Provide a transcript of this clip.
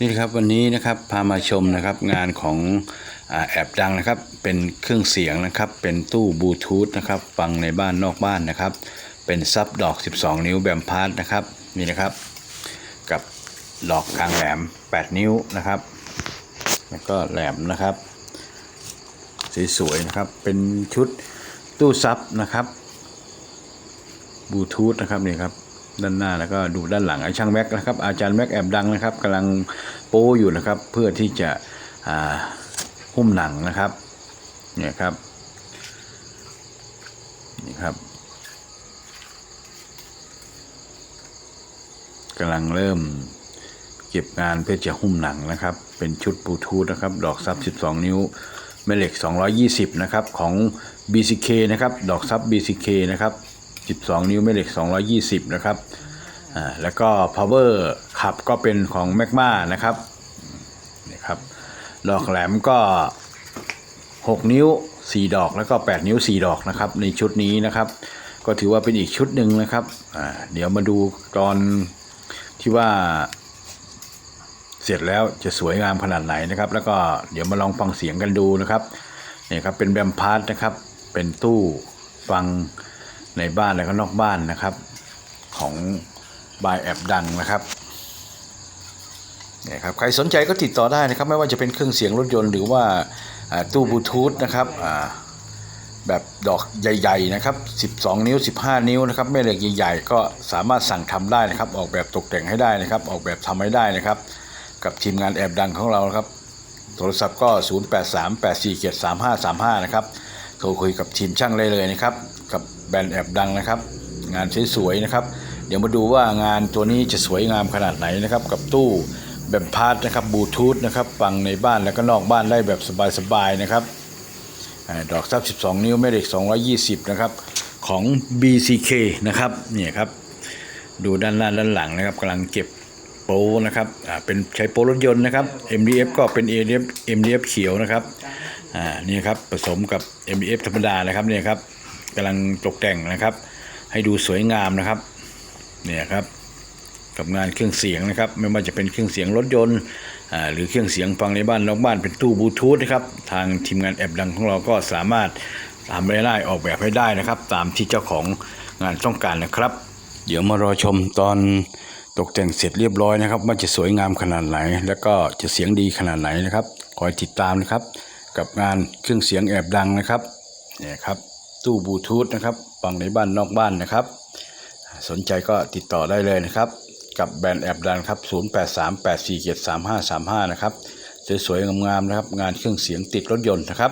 นี่ครับวันนี้นะครับพามาชมนะครับงานของอแอบดังนะครับ เป็นเครื่องเสียงนะครับ เป็นตู้บลูทูธนะครับฟังในบ้านนอกบ้านนะครับ เป็นซับดอก 12 นิ้วแบมพาร์ทนะครับนี่นะครับ กับดอกกลางแหลม 8 นิ้วนะครับ แล้วก็แหลมนะครับสวยๆนะครับ เป็นชุดตู้ซับนะครับบลูทูธนะครับนี่ครับ ด้านหน้าแล้วก็ดูด้านหลังไอ้ช่างแม็กนะครับอาจารย์แม็กแอบดังนะครับกำลังโป้อยู่นะครับ เพื่อที่จะหุ้มหนังนะครับเนี่ยครับนี่ครับกำลังเริ่มเก็บงานเพื่อจะหุ้มหนังนะครับ เป็นชุดบลูทูธนะครับ ดอกซับ 12 นิ้วแม่เหล็ก 220 นะครับ ของ BCK นะครับ ดอกซับ BCK นะครับ 12 นิ้วแม่เหล็ก 220 นะครับอ่าแล้วก็ power ขับก็เป็นของ Magma นะครับนี่ครับดอกแหลมก็ 6 นิ้ว 4 ดอกแล้วก็ 8 นิ้ว 4 ดอกนะครับในชุดนี้นะครับ ก็ถือว่าเป็นอีกชุดหนึ่งนะครับอ่าเดี๋ยวมาดูตอนที่ว่าเสร็จแล้วจะสวยงามขนาดไหนนะครับ แล้วก็เดี๋ยวมาลองฟังเสียงกันดูนะครับนี่ครับเป็นแบมพาร์ทนะครับ เป็นตู้ฟัง ในบ้านแล้วก็นอกบ้านนะครับ ของบายแอบดังนะครับเนี่ยครับใครสนใจก็ติดต่อได้นะครับ ไม่ว่าจะเป็นเครื่องเสียงรถยนต์หรือว่าตู้บลูทูธนะครับแบบดอกใหญ่ๆนะครับ 12 นิ้ว 15 นิ้วนะครับแม่เหล็กใหญ่ๆ ก็สามารถสั่งทำได้นะครับ ออกแบบตกแต่งให้ได้นะครับ ออกแบบทำให้ได้นะครับ กับทีมงานแอบดังของเราครับ โทรศัพท์ก็ 0838473535 นะครับ โทรคุยกับทีมช่างได้เลยนะครับ กับแบรนด์แอบดังนะครับ งานสวยๆนะครับ เดี๋ยวมาดูว่างานตัวนี้จะสวยงามขนาดไหนนะครับ กับตู้แบบพาร์ทนะครับบลูทูธนะครับฟังในบ้านแล้วก็นอกบ้านได้แบบสบายๆนะครับอาดอกซับ 12 นิ้วแม่เหล็ก 220 นะครับ ของ BCK นะครับเนี่ยครับ ดูด้านหน้าด้านหลังนะครับกำลังเก็บโปรนะครับอ่าเป็นใช้โปรรถยนต์นะครับ MDF ก็เป็น MDF MDF เขียวนะครับอ่านี่ครับผสมกับ MDF ธรรมดานะครับเนี่ยครับ กำลังตกแต่งนะครับ ให้ดูสวยงามนะครับเนี่ยครับกับงานเครื่องเสียงนะครับ ไม่ว่าจะเป็นเครื่องเสียงรถยนต์หรือเครื่องเสียงฟังในบ้านนอกบ้านเป็นตู้บลูทูธนะครับ ทางทีมงานแอบดังของเราก็สามารถทำได้ได้ออกแบบให้ได้นะครับ ตามที่เจ้าของงานต้องการนะครับ เดี๋ยวมารอชมตอนตกแต่งเสร็จเรียบร้อยนะครับ ว่าจะสวยงามขนาดไหน แล้วก็จะเสียงดีขนาดไหนนะครับคอยติดตามนะครับ กับงานเครื่องเสียงแอบดังนะครับเนี่ยครับ ตู้บลูทูธนะครับฟังในบ้านนอกบ้านนะครับ สนใจก็ติดต่อได้เลยนะครับ กับแบรนด์แอบดันครับ 0838473535 นะครับสวยๆงามๆนะครับ งานเครื่องเสียงติดรถยนต์นะครับ